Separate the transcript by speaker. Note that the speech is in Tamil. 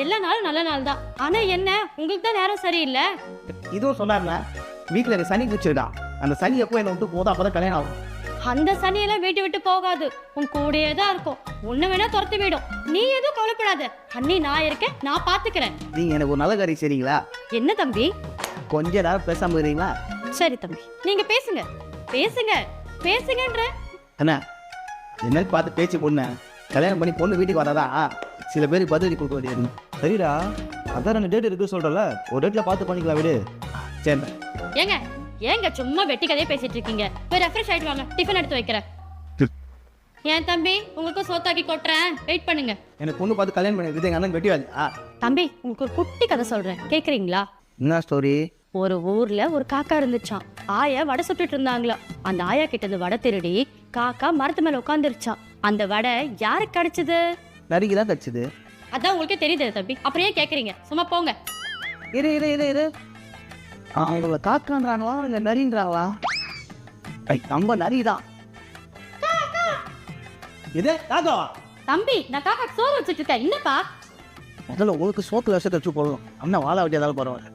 Speaker 1: எல்லா நாளும் நல்ல நாள் தான். ஆனா என்ன உங்களுக்கு தான் நேரம் சரியில்லை?
Speaker 2: இதுவும் சொன்னார்ல வீட்டில் இருக்க சனி குச்சிடா அந்த சனி எப்போ என்னை விட்டு போதும் அப்போ தான் கல்யாணம் ஆகும்.
Speaker 1: அந்த சனியெல்லாம் வீட்டு விட்டு போகாது. உன் கூடயே தான் இருக்கும். உன்னை வேணா துரத்தி விடும். நீ எதுவும் கவலைப்படாத. அண்ணி நான் இருக்கேன். நான் பாத்துக்கிறேன்.
Speaker 2: நீங்கள் எனக்கு ஒரு நல்ல காரியம் சரிங்களா
Speaker 1: என்ன தம்பி?
Speaker 2: கொஞ்ச நேரம் பேசாமல் இருக்கிறீங்களா
Speaker 1: சரி தம்பி. நீங்க பேசுங்க. பேசுங்க. பேசுங்கன்ற.
Speaker 2: அண்ணா என்ன பார்த்து பேச்சு பொண்ணு கல்யாணம் பண்ணி பொண்ணு வீட்டுக்கு வராதா? சில பேருக்கு பதிலடி கொடுக்க வேண்டியது.
Speaker 3: சரிடா அதான் ரெண்டு டேட் இருக்கு சொல்றல ஒரு டேட்ல பார்த்து பண்ணிக்கலாம் விடு.
Speaker 2: சரிண்ணா
Speaker 1: ஏங்க ஏங்க சும்மா வெட்டி கதையே பேசிட்டு இருக்கீங்க. போய் ரெஃப்ரெஷ் ஆயிட்டு வாங்க. டிஃபன் எடுத்து வைக்கிறேன். ஏன் தம்பி உங்களுக்கும் சோத்தாக்கி கொட்டுறேன். வெயிட் பண்ணுங்க.
Speaker 2: எனக்கு பொண்ணு பார்த்து கல்யாணம் பண்ணி எங்கள் அண்ணன் வெட்டி வாங்க ஆ.
Speaker 1: தம்பி உங்களுக்கு ஒரு குட்டி கதை சொல்றேன். கேக்குறீங்களா?
Speaker 2: என்ன ஸ்டோரி
Speaker 1: ஒரு ஊர்ல ஒரு காக்கா இருந்துச்சாம். ஆயா வடை சுட்டுட்டு இருந்தாங்களா. அந்த ஆயா கிட்ட இருந்து வடை திருடி காக்கா மரத்து மேல உட்காந்துருச்சான் அந்த வடை யாருக்கு கிடைச்சது?
Speaker 2: நரிக்கு தான் கிடச்சிது
Speaker 1: அதான் உங்களுக்கே தெரியுது தம்பி. அப்புறம் ஏன் கேக்குறீங்க? சும்மா போங்க.
Speaker 2: இரு இரு இரு இரு. அவங்கள காக்கான்றாங்களா? இல்லை நரின்றாங்களா? ஐ நம்ம நரி தான் இது காக்காவா
Speaker 1: தம்பி நான் காக்கா சோறு வச்சுட்டு இருக்கேன். என்னப்பா?
Speaker 2: முதல்ல உங்களுக்கு சோத்துல விஷத்தை வச்சு போடணும். அண்ணா வாழ வேண்டிய ஏதாவது பரவாயில்ல.